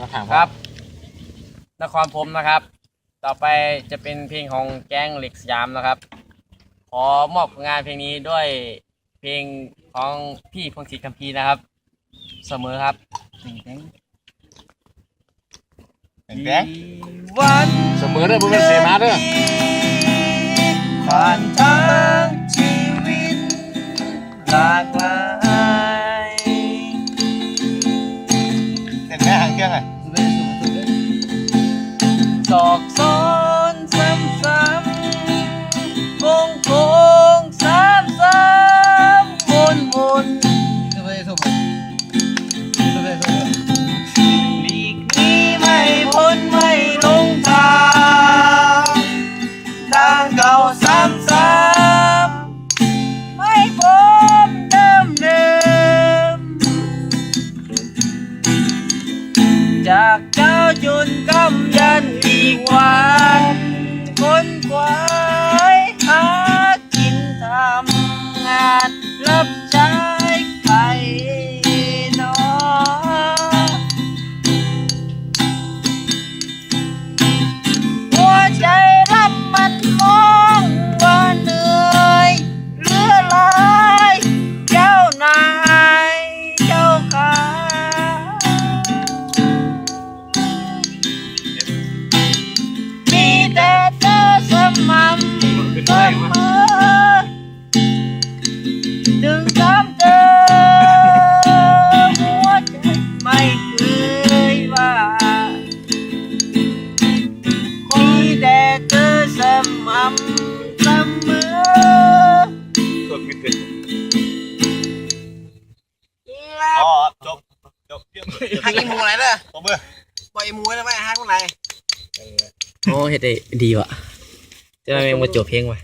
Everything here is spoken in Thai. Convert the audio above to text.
มาถามครับ นครพรหมนะครับ ต่อไปจะเป็นเพลงของแก๊งเหล็กสยามนะครับ ขอมอบผลงานเพลงนี้ด้วยเพลงของพี่พงศิษฐ์คัมภีร์นะครับ เสมอครับแดงวันเสมอเด้อบ่แม่นเสมาเด้อผ่านทางชีวิตหลากหลาย ต้นแม่หางเครื่องสอกซ้อนซ้ำซ้ำโกงโกงซ้ำซ้ำวนวนหลีกหนีไม่พ้นไม่ลงทางทางเก่าซ้ำซ้ จากเจ้าจนกำยันอีกวัน มออ๋อจบจบเยี่ยมฮักอีมูอะไรเด้อตบมือปล่อยอีมูได้ไหมฮักเมื่อไหร่โอ้เฮ็ดได้ดีว่ะจะไม่มาจบเพลงว่ะ